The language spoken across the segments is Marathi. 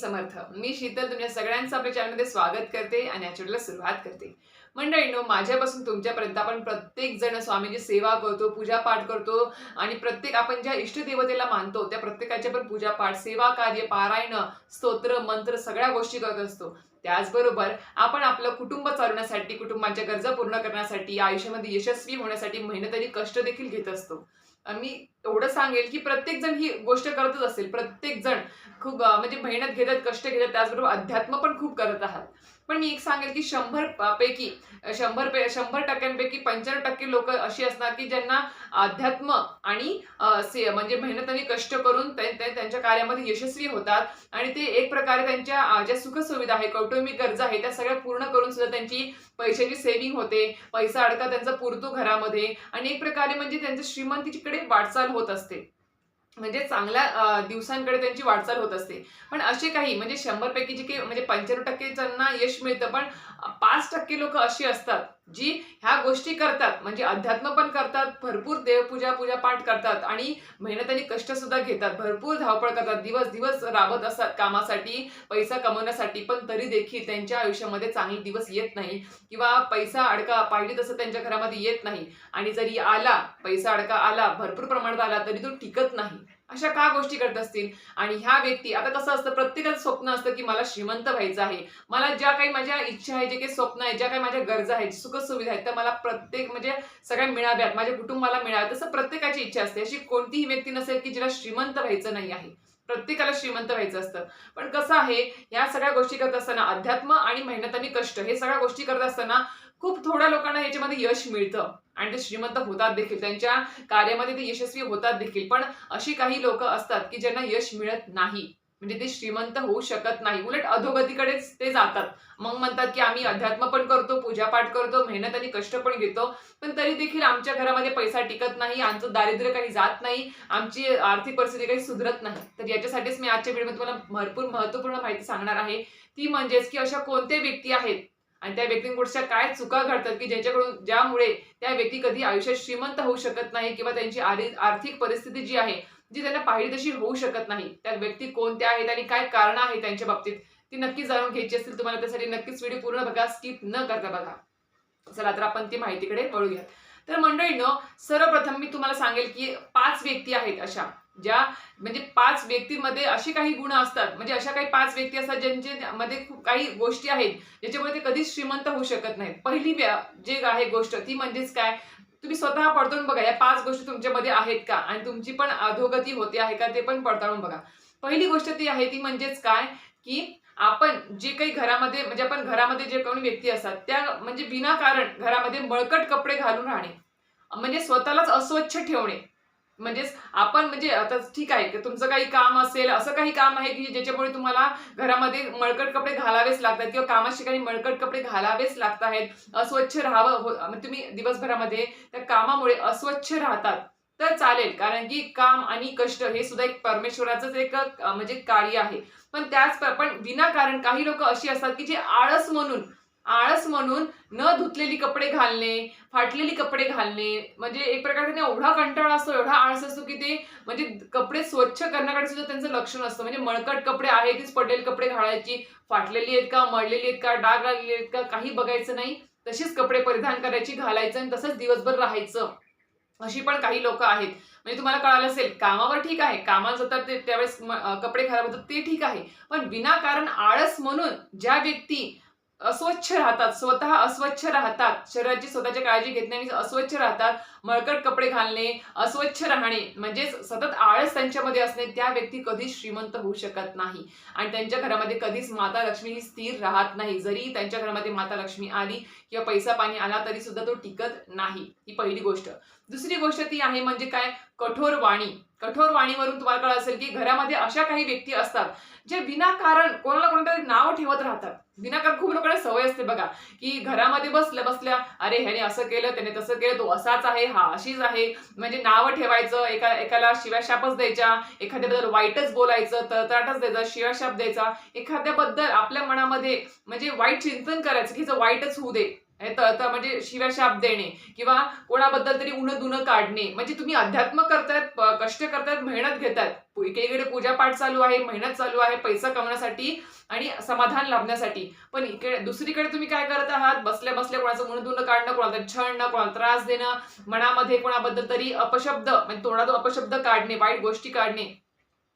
समर्थ. मी शीतल तुमच्या सगळ्यांचं आपल्या चॅनलमध्ये स्वागत करते आणि या चॅनलला सुरुवात करते. मंडळींनो माझ्यापासून तुमच्यापर्यंत आपण प्रत्येक जण स्वामीची सेवा करतो पूजापाठ करतो आणि प्रत्येक आपण ज्या इष्टदेवतेला मानतो त्या प्रत्येकाच्या पण पूजापाठ सेवा कार्य पारायण स्तोत्र मंत्र सगळ्या गोष्टी करत असतो. त्याचबरोबर आपण आपलं कुटुंब चालवण्यासाठी कुटुंबाच्या गरजा पूर्ण करण्यासाठी आयुष्यामध्ये यशस्वी होण्यासाठी मेहनत आणि कष्ट देखील घेत असतो. मी एवढं सांगेल की प्रत्येक जण ही गोष्ट करतच असेल. प्रत्येक जण खूप म्हणजे मेहनत घेतात कष्ट घेतात त्याचबरोबर अध्यात्म पण खूप करत आहात. पण मी एक सांगेल की शंभर पैकी शंभर पे शंभर टक्क्यांपैकी पंच्याण्णव टक्के लोक अशी असणार की ज्यांना अध्यात्म आणि म्हणजे मेहनत आणि कष्ट करून त्यांच्या कार्यामध्ये यशस्वी होतात. आणि ते एक प्रकारे त्यांच्या ज्या सुखसुविधा आहे कौटुंबिक गरजा आहे त्या सगळ्या पूर्ण करून सुद्धा त्यांची पैशाची सेव्हिंग होते. पैसा अडका त्यांचा पुरतो घरामध्ये. आणि एक प्रकारे म्हणजे त्यांच्या श्रीमंतीकडे वाटचाल होत असते. म्हणजे चांगल्या दिवसांकडे त्यांची वाटचाल होत असते. पण असे काही म्हणजे शंभरपैकी जे काही म्हणजे पंच्याण्णव टक्के ज्यांना यश मिळतं पण पाच टक्के लोक अशी असतात. जी ह्या गोष्टी करतात म्हणजे अध्यात्म पण करतात भरपूर देवपूजा पूजा पाठ करतात आणि मेहनत आणि कष्ट सुद्धा घेतात भरपूर धावपळ करतात दिवस दिवस राबत असतात कामासाठी पैसा कमवण्यासाठी पण तरी देखील त्यांच्या आयुष्यामध्ये चांगले दिवस येत नाही किंवा पैसा अडका पाहिजे तसं त्यांच्या घरामध्ये येत नाही. आणि जरी आला पैसा अडका आला भरपूर प्रमाणात आला तरी तो टिकत नाही. अशा का गोष्टी करत असतील? आणि ह्या व्यक्ती आता कसं असतं प्रत्येकाचं स्वप्न असतं की मला श्रीमंत व्हायचं आहे. मला ज्या काही माझ्या इच्छा आहे जे काही स्वप्न आहे ज्या काही माझ्या गरजा आहेत सुखसुविधा आहेत त्या मला प्रत्येक म्हणजे सगळ्या मिळाव्यात माझ्या कुटुंबाला मिळाव्यात तसं प्रत्येकाची इच्छा असते. अशी कोणतीही व्यक्ती नसेल की जिला श्रीमंत व्हायचं नाही आहे. प्रत्येकाला श्रीमंत व्हायचं असतं. पण कसं आहे या सगळ्या गोष्टी करत असताना अध्यात्म आणि मेहनत आणि कष्ट हे सगळ्या गोष्टी करत असताना खूप थोड्या लोकांना याच्यामध्ये यश मिळतं. आणि ते श्रीमंत होतात देखील. त्यांच्या कार्यामध्ये ते यशस्वी होतात देखील. पण अशी काही लोक असतात की ज्यांना यश मिळत नाही. म्हणजे ते श्रीमंत होऊ शकत नाही. उलट अधोगतीकडेच ते जातात. मग म्हणतात की आम्ही अध्यात्म पण करतो पूजापाठ करतो मेहनत आणि कष्ट पण घेतो. पण तरी देखील आमच्या घरामध्ये पैसा टिकत नाही आमचं दारिद्र्य काही जात नाही आमची आर्थिक परिस्थिती काही सुधरत नाही. तर याच्यासाठीच मी आजच्या व्हिडिओमध्ये तुम्हाला भरपूर महत्त्वपूर्ण माहिती सांगणार आहे. ती म्हणजेच की अशा कोणत्या व्यक्ती आहेत आणि त्या व्यक्तींकडच्या काय चुका घडतात की ज्याच्याकडून ज्यामुळे त्या व्यक्ती कधी आयुष्यात श्रीमंत होऊ शकत नाही किंवा त्यांची आर्थिक परिस्थिती जी आहे जी त्यांना पाहिजे तशी होऊ शकत नाही. त्या व्यक्ती कोणत्या आहेत आणि काय कारण आहे त्यांच्या बाबतीत ती नक्की जाणून घ्यायची असतील तुम्हाला. त्यासाठी नक्कीच व्हिडिओ पूर्ण बघा स्किप न करता बघा. चला तर आपण ती माहितीकडे वळूया तर मंडळीनं सर्वप्रथम मी तुम्हाला सांगेल की पाच व्यक्ती आहेत अशा. ज्या म्हणजे पाच व्यक्तीमध्ये अशी काही गुण असतात म्हणजे अशा काही पाच व्यक्ती असतात ज्यांच्या मध्ये खूप काही गोष्टी आहेत ज्याच्यामुळे ते कधीच श्रीमंत होऊ शकत नाहीत. पहिली जे आहे गोष्ट ती म्हणजेच काय? तुम्ही स्वतः पडताळून बघा या पाच गोष्टी तुमच्यामध्ये आहेत का? आणि तुमची पण अधोगती होते आहे का ते पण पडताळून बघा. पहिली गोष्ट ती आहे ती म्हणजेच काय? की आपण जे काही घरामध्ये म्हणजे आपण घरामध्ये जे कोणी व्यक्ती असतात त्या म्हणजे विनाकारण घरामध्ये मळकट कपडे घालून राहणे म्हणजे स्वतःलाच अस्वच्छ ठेवणे म्हणजेच आपण म्हणजे आता ठीक आहे की तुमचं काही काम असेल असं काही काम आहे की ज्याच्यामुळे तुम्हाला घरामध्ये मळकट कपडे घालावेच लागतात किंवा कामाच्या ठिकाणी मळकट कपडे घालावेच लागत आहेत अस्वच्छ राहावं हो- म्हणजे तुम्ही दिवसभरामध्ये त्या कामामुळे अस्वच्छ राहतात तर चालेल. कारण की काम आणि कष्ट हे सुद्धा एक परमेश्वराचंच एक म्हणजे कार्य आहे. पण त्याच पण विनाकारण काही लोक अशी असतात की जे आळस म्हणून आळस म्हणून न धुतलेली कपडे घालणे फाटलेली कपडे घालणे म्हणजे एक प्रकारे त्यांना एवढा कंटाळा असतो एवढा आळस असतो की ते म्हणजे कपडे स्वच्छ करण्याकडे सुद्धा त्यांचं लक्ष नसतं. म्हणजे मळकट कपडे आहे तीच पडलेले कपडे घालायची फाटलेली आहेत का मळलेली आहेत का डाग लागलेली आहेत का काही बघायचं नाही. तशीच कपडे परिधान करायची घालायचं आणि तसंच दिवसभर राहायचं. अशी पण काही लोक आहेत. म्हणजे तुम्हाला कळालं असेल कामावर ठीक आहे. कामात जातात ते त्यावेळेस कपडे खराब होतात ते ठीक आहे. पण विनाकारण आळस म्हणून ज्या व्यक्ती अस्वच्छ राहतात स्वतः अस्वच्छ राहतात. शरीराची स्वतःची काळजी घेत नाही आणि अस्वच्छ राहतात. मळकट कपडे घालणे अस्वच्छ राहणे म्हणजेच सतत आळस त्यांच्यामध्ये असणे त्या व्यक्ती कधीच श्रीमंत होऊ शकत नाही. आणि त्यांच्या घरामध्ये कधीच माता लक्ष्मी ही स्थिर राहत नाही. जरी त्यांच्या घरामध्ये माता लक्ष्मी आली किंवा पैसा पाणी आला तरी सुद्धा तो टिकत नाही. ही पहिली गोष्ट. दुसरी गोष्ट ती आहे म्हणजे काय? कठोर वाणी. कठोर वाणीवरून तुम्हाला कळलं असेल की घरामध्ये अशा काही व्यक्ती असतात जे विनाकारण कोणाला कोणाला नाव ठेवत राहतात. विनाकारण खूप लोकांना सवय असते बघा की घरामध्ये बसल्या बसल्या अरे ह्याने असं केलं त्याने तसं केलं तो असाच आहे हा अशीच आहे. म्हणजे नावं ठेवायचं एका एकाला शिव्याशापच द्यायच्या एखाद्याबद्दल वाईटच बोलायचं तळतळाटच द्यायचा शिव्याशाप द्यायचा. एखाद्याबद्दल आपल्या मनामध्ये म्हणजे वाईट चिंतन करायचं की हिचं वाईटच होऊ दे. म्हणजे शिव्या शाप देणे किंवा कोणाबद्दल तरी उन दुनं काढणे. म्हणजे तुम्ही अध्यात्म करतायत कष्ट करतायत मेहनत घेतात इकडे एकीकडे पूजापाठ चालू आहे मेहनत चालू आहे पैसा कमवण्यासाठी आणि समाधान लाभण्यासाठी. पण इकडे दुसरीकडे तुम्ही काय करत आहात? बसल्या बसल्या कोणाचं उन दुन काढणं कोणाला छळणं कोणाला त्रास देणं मनामध्ये कोणाबद्दल तरी अपशब्द म्हणजे तोंडातून अपशब्द काढणे वाईट गोष्टी काढणे.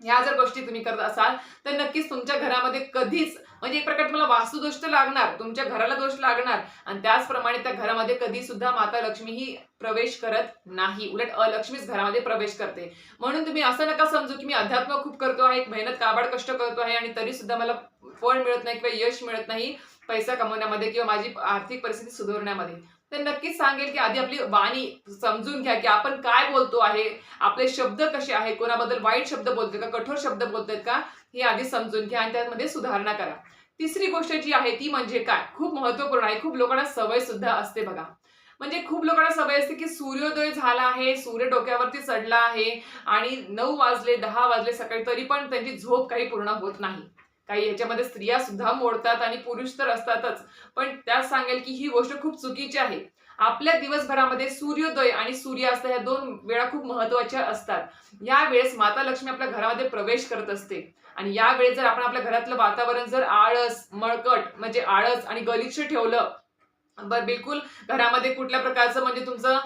ह्या जर गोष्टी तुम्ही करत असाल तर नक्कीच तुमच्या घरामध्ये कधीच म्हणजे एक प्रकारे तुम्हाला वास्तुदोष तर लागणार तुमच्या घराला दोष लागणार आणि त्याचप्रमाणे त्या घरामध्ये कधी सुद्धा माता लक्ष्मी ही प्रवेश करत नाही. उलट अलक्ष्मीच घरामध्ये प्रवेश करते. म्हणून तुम्ही असं नका समजू की मी अध्यात्म खूप करतो आहे मेहनत काबाड कष्ट करतो आहे आणि तरी सुद्धा मला फळ मिळत नाही किंवा यश मिळत नाही पैसा कमवण्यामध्ये किंवा माझी आर्थिक परिस्थिती सुधारण्यामध्ये. तर नक्कीच सांगेल की आधी आपली वाणी समजून घ्या की आपण काय बोलतो आहे आपले शब्द कसे आहेत कोणाबद्दल वाईट शब्द बोलतोय का कठोर शब्द बोलतोय का हे आधी समजून घ्या आणि त्यामध्ये सुधारणा करा. तिसरी गोष्ट जी आहे ती म्हणजे काय? खूप महत्त्वपूर्ण आहे. खूप लोकांना सवय सुद्धा असते बघा. म्हणजे खूप लोकांना सवय असते की सूर्योदय झाला आहे सूर्य डोक्यावरती चढला आहे आणि नऊ वाजले दहा वाजले सकाळी तरी पण त्यांची झोप काही पूर्ण होत नाही. काही याच्यामध्ये स्त्रिया सुद्धा मोडतात आणि पुरुष तर असतातच. पण त्यात सांगेल की ही गोष्ट खूप चुकीची आहे. आपल्या दिवसभरामध्ये सूर्योदय आणि सूर्यास्त ह्या दोन वेळा खूप महत्त्वाच्या असतात. या वेळेस माता लक्ष्मी आपल्या घरामध्ये प्रवेश करत असते. आणि या वेळेस जर आपण आपल्या घरातलं वातावरण जर आळस मळकट म्हणजे आळस आणि गलिच्छ ठेवलं बर बिलकुल घरामध्ये कुठल्या प्रकारचं म्हणजे तुमचं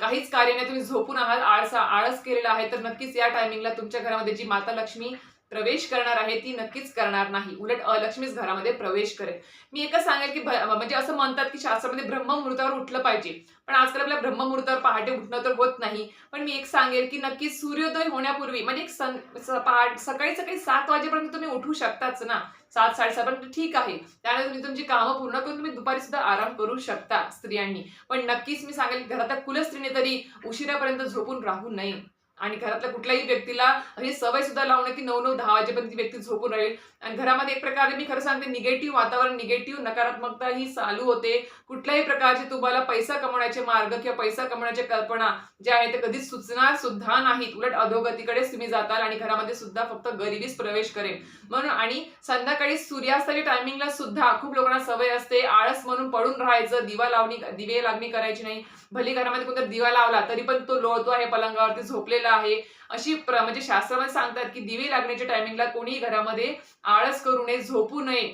काहीच कार्य नाही तुम्ही झोपून आहात आळसा आळस केलेला आहे तर नक्कीच या टायमिंगला तुमच्या घरामध्ये जी माता लक्ष्मी प्रवेश करणार आहे ती नक्कीच करणार नाही. उलट अलक्ष्मीच घरामध्ये प्रवेश करेल. मी एकच सांगेल की म्हणजे असं म्हणतात की शास्त्रामध्ये ब्रह्ममुहूर्तावर उठलं पाहिजे. पण आजकाल आपल्या ब्रह्ममुहूर्तावर पहाटे उठणं तर होत नाही. पण मी एक सांगेल की नक्की सूर्योदय होण्यापूर्वी म्हणजे एक सन पहाट सकाळी सकाळी सात वाजेपर्यंत तुम्ही उठू शकताच ना. सात साडेसातपर्यंत ठीक आहे. त्यानंतर तुम्ही तुमची कामं पूर्ण करून तुम्ही दुपारी सुद्धा आराम करू शकता स्त्रियांनी. पण नक्कीच मी सांगेल घरात कुलस्त्रीने तरी उशिरापर्यंत झोपून राहू नये. आणि घरातल्या कुठल्याही व्यक्तीला ही सवय सुद्धा लावणं की नऊ नऊ दहा वाजेपर्यंत ती व्यक्ती झोपून राहील. आणि घरामध्ये एक प्रकारे मी खरं सांगते निगेटिव्ह वातावरण निगेटिव्ह नकारात्मकता ही चालू होते. कुठल्याही प्रकारचे तुम्हाला पैसा कमवण्याचे मार्ग किंवा पैसा कमवण्याच्या कल्पना ज्या आहेत ते कधीच सुचणार सुद्धा नाहीत. उलट अधोगतीकडेच तुम्ही जाताल आणि घरामध्ये सुद्धा फक्त गरिबीच प्रवेश करेल. म्हणून आणि संध्याकाळी सूर्यास्ताच्या टायमिंगला सुद्धा खूप लोकांना सवय असते. आळस म्हणून पडून राहायचं दिवा लावणी दिवे लागणी करायची नाही. भली घरामध्ये कोणतरी दिवा लावला तरी पण तो लोळतो आहे पलंगावरती झोपलेला आहे. अशी प्र म्हणजे शास्त्रामध्ये सांगतात की दिवे लागण्याच्या टायमिंगला कोणी घरामध्ये आळस करू नये झोपू नये.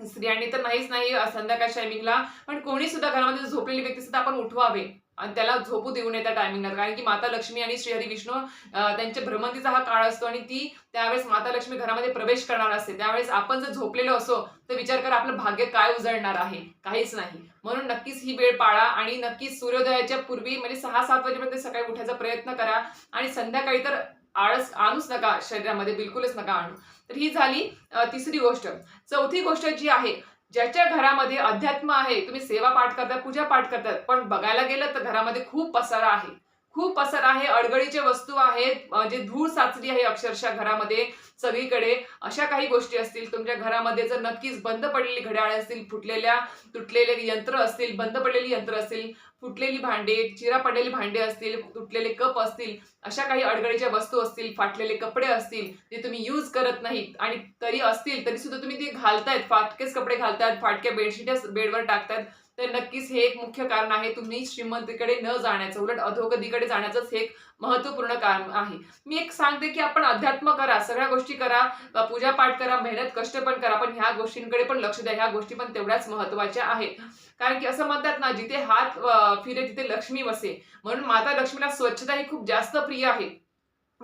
स्त्रियांनी तर नाहीच नाही संध्याकाळच्या टायमिंगला पण कोणी सुद्धा घरामध्ये झोपलेली व्यक्ती सुद्धा आपण उठवावे. आणि त्याला झोपू देऊ नये त्या टायमिंगला कारण की माता लक्ष्मी आणि श्रीहरी विष्णू त्यांच्या भ्रमंतीचा हा काळ असतो आणि ती त्यावेळेस माता लक्ष्मी घरामध्ये प्रवेश करणार असते. त्यावेळेस आपण जर झोपलेलो असो तर विचार करा आपलं भाग्य काय उजळणार आहे. काहीच नाही. म्हणून नक्कीच ही वेळ पाळा आणि नक्कीच सूर्योदयाच्या पूर्वी म्हणजे सहा सात वाजेपर्यंत सकाळी उठायचा प्रयत्न करा आणि संध्याकाळी तर आळस आणूच नका शरीरामध्ये बिलकुलच नका आणू. तर ही झाली तिसरी गोष्ट. चौथी गोष्ट जी आहे ज्याच्या घरामध्ये अध्यात्म आहे तुम्ही सेवा पाठ करतात पूजा पाठ करतात पण बघायला गेलं तर घरामध्ये खूप पसारा आहे. खूप असर आहे. अडगळीच्या वस्तू आहेत जे धूळ साचली आहे अक्षरशः घरामध्ये सगळीकडे. अशा काही गोष्टी असतील तुमच्या घरामध्ये जर नक्कीच बंद पडलेली घड्याळे असतील फुटलेल्या तुटलेले यंत्र असतील बंद पडलेली यंत्र असतील फुटलेली भांडे चिरा पडलेली भांडे असतील तुटलेले कप असतील अशा काही अडगळीच्या वस्तू असतील फाटलेले कपडे असतील जे तुम्ही यूज करत नाहीत आणि तरी असतील तरी सुद्धा तुम्ही ते घालतायत फाटकेच कपडे घालतायत फाटक्या बेडशीट बेडवर टाकतात तर नक्कीच हे एक मुख्य कारण आहे. तुम्ही श्रीमंतीकडे न जाण्याचं उलट अधोगतीकडे जाण्याचंच हे एक महत्त्वपूर्ण कारण आहे. मी एक सांगते की आपण अध्यात्म करा सगळ्या गोष्टी करा पूजा पाठ करा मेहनत कष्ट पण करा पण ह्या गोष्टींकडे पण लक्ष द्या. ह्या गोष्टी पण तेवढ्याच महत्त्वाच्या आहेत. कारण की असं म्हणतात ना जिथे हात फिरे तिथे लक्ष्मी वसे. म्हणून माता लक्ष्मीला स्वच्छता ही खूप जास्त प्रिय आहे.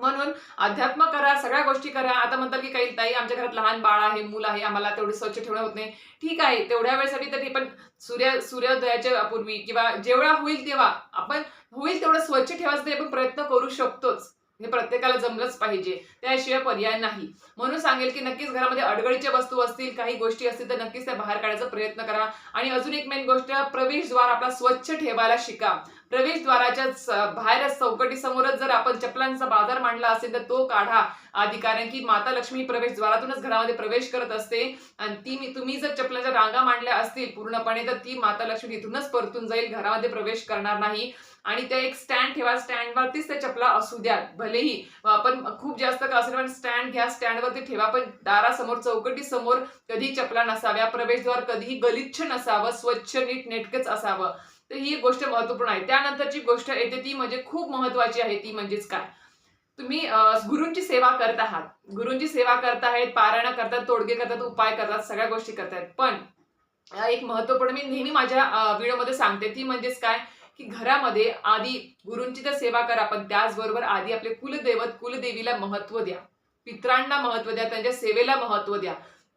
म्हणून अध्यात्म करा सगळ्या गोष्टी करा. आता म्हणतात की काही ताई आमच्या घरात लहान बाळ आहे मूल आहे आम्हाला तेवढी स्वच्छ ठेवणं होत नाही. ठीक आहे तेवढ्या वेळेसाठी तरी पण सूर्य सूर्योदयाच्या पूर्वी किंवा जेवढा होईल तेव्हा आपण होईल तेवढं स्वच्छ ठेवायचं तरी आपण प्रयत्न करू शकतोच. हे प्रत्येकाला जमलंच पाहिजे. त्याशिवाय पर्याय नाही. म्हणून सांगेल की नक्कीच घरामध्ये अडगळीच्या वस्तू असतील काही गोष्टी असतील तर नक्कीच त्या बाहेर काढायचा प्रयत्न करा. आणि अजून एक मेन गोष्ट प्रवेशद्वार आपला स्वच्छ ठेवायला शिका. प्रवेशद्वाराच्या बाहेर चौकटीसमोरच जर आपण चपलांचा बाजार मांडला असेल तर तो काढा. आधी कारण की माता लक्ष्मी प्रवेशद्वारातूनच घरामध्ये प्रवेश करत असते. आणि ती मी तुम्ही जर चपलाच्या रांगा मांडल्या असतील पूर्णपणे तर ती माता लक्ष्मी तिथूनच परतून जाईल. घरामध्ये प्रवेश करणार नाही. आणि ते एक स्टँड ठेवा स्टँडवरतीच त्या चपला असू द्या भलेही. आपण खूप जास्त का असेल पण स्टँड घ्या स्टँडवरती ठेवा पण दारासमोर चौकटी समोर कधी चपला नसाव्या प्रवेशद्वार कधीही गलिच्छ नसावं स्वच्छ नीट नेटकेच असावं. तर ही एक गोष्ट महत्त्वपूर्ण आहे. त्यानंतरची गोष्ट येते ती म्हणजे खूप महत्वाची आहे ती म्हणजेच काय? तुम्ही गुरूंची सेवा करत आहात. गुरूंची सेवा करत आहेत पारायण करतात तोडगे करतात उपाय करतात सगळ्या गोष्टी करतायत पण एक महत्त्वपूर्ण मी नेहमी माझ्या व्हिडिओमध्ये सांगते ती म्हणजेच काय? की घरामध्ये आधी गुरूंची तर सेवा करा पण त्याचबरोबर आधी आपले कुलदैवत कुलदेवीला महत्त्व द्या. पित्रांना महत्त्व द्या त्यांच्या सेवेला महत्त्व द्या.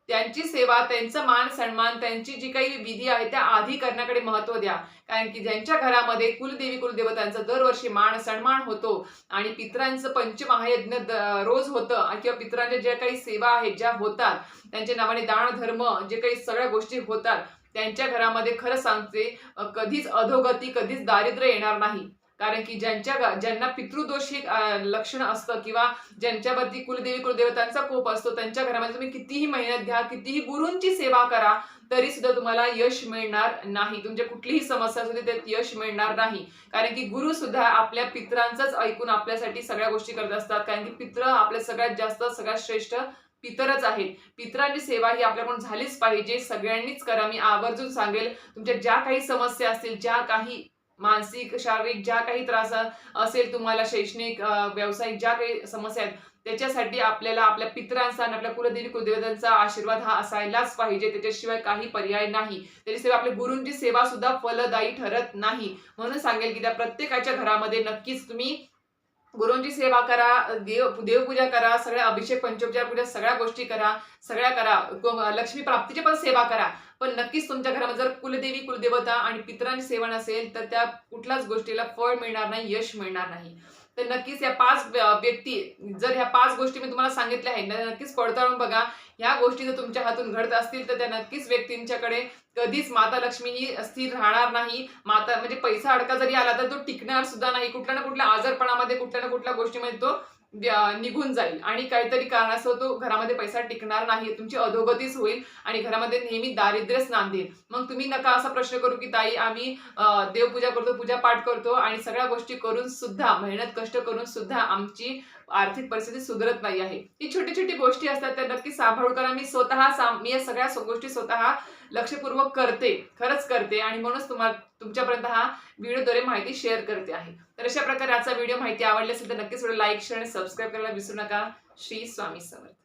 त्यांची सेवा त्यांचं मान सन्मान त्यांची जी काही विधी आहे त्या आधी करण्याकडे महत्त्व द्या. कारण की ज्यांच्या घरामध्ये कुलदेवी कुलदेवतांचा दरवर्षी मान सन्मान होतो आणि पित्रांचं पंचमहायज्ञ द- रोज होतं किंवा पित्रांच्या ज्या काही सेवा आहेत ज्या होतात त्यांच्या नावाने दान धर्म जे काही सगळ्या गोष्टी होतात त्यांच्या घरामध्ये खरं सांगते कधीच अधोगती कधीच दारिद्र्य येणार नाही. कारण की ज्यांच्या ज्यांना पितृदोष हे लक्षण असतं किंवा ज्यांच्यावरती कुलदेवी कुलदेवतांचा कोप असतो त्यांच्या घरामध्ये तुम्ही कितीही मेहनत घ्या कितीही गुरूंची सेवा करा तरी सुद्धा तुम्हाला यश मिळणार नाही. तुमच्या कुठलीही समस्या असू दे त्यात यश मिळणार नाही. कारण की गुरु सुद्धा आपल्या पित्रांचंच ऐकून आपल्यासाठी सगळ्या गोष्टी करत असतात. कारण की पित्र आपल्या सगळ्यात जास्त सगळ्यात श्रेष्ठ पितरच आहेत. पितरांची सेवा ही आपल्याकडून झालीच पाहिजे. सगळ्यांनीच करा. मी आवर्जून सांगेल तुमच्या ज्या काही समस्या असतील ज्या काही मानसिक शारीरिक ज्या काही त्रास असेल तुम्हाला शैक्षणिक व्यावसायिक ज्या काही समस्या आहेत त्याच्यासाठी आपल्याला आपल्या पितरांचा आणि आपल्या कुलदेवी कुलदेवतांचा आशीर्वाद हा असायलाच पाहिजे. त्याच्याशिवाय काही पर्याय नाही. त्याच्याशिवाय आपल्या गुरूंची सेवा सुद्धा फलदायी ठरत नाही. म्हणून सांगेल की त्या प्रत्येकाच्या घरामध्ये नक्कीच तुम्ही गुरूंची सेवा करा देव देवपूजा करा सगळ्या अभिषेक पंचोपचार पूजा सगळ्या गोष्टी करा सगळ्या करा. लक्ष्मी प्राप्तीची पण सेवा करा. पण नक्कीच तुमच्या घरामध्ये जर कुलदेवी कुलदेवता आणि पितरांची सेवा नसेल तर त्या कुठल्याच गोष्टीला फळ मिळणार नाही यश मिळणार नाही. तर नक्कीच या पाच व्यक्ती जर ह्या पाच गोष्टी मी तुम्हाला सांगितल्या आहेत ना नक्कीच पडताळून बघा. ह्या गोष्टी जर तुमच्या हातून घडत असतील तर त्या नक्कीच व्यक्तींच्याकडे कधीच माता लक्ष्मी ही स्थिर राहणार नाही. माता म्हणजे पैसा अडका जरी आला तर तो टिकणार सुद्धा नाही. कुठल्या ना कुठल्या आजारपणामध्ये कुठल्या ना कुठल्या गोष्टीमध्ये तो निघून जाईल. आणि काहीतरी कारणास्तव तो घरामध्ये पैसा टिकणार नाही तुमची अधोगतीच होईल आणि घरामध्ये नेहमी दारिद्र्यच नांदेल मग तुम्ही नका असा प्रश्न करू की ताई आम्ही देवपूजा करतो पूजा पाठ करतो आणि सगळ्या गोष्टी करून सुद्धा मेहनत कष्ट करून सुद्धा आमची आर्थिक परिस्थिती सुधरत नाही आहे. ही छोटी छोटी गोष्टी असतात त्या नक्की सांभाळून करा. मी स्वतः मी या सगळ्या गोष्टी स्वतः लक्षपूर्वक करते खरंच करते आणि म्हणूनच तुम्हाला तुमच्यापर्यंत हा व्हिडिओद्वारे माहिती शेअर करते आहे. तर अशा प्रकारे आजचा व्हिडिओ माहिती आवडली असेल तर नक्कीच व्हिडिओ लाईक शेअर आणि सबस्क्राईब करायला विसरू नका. श्री स्वामी समर्थ.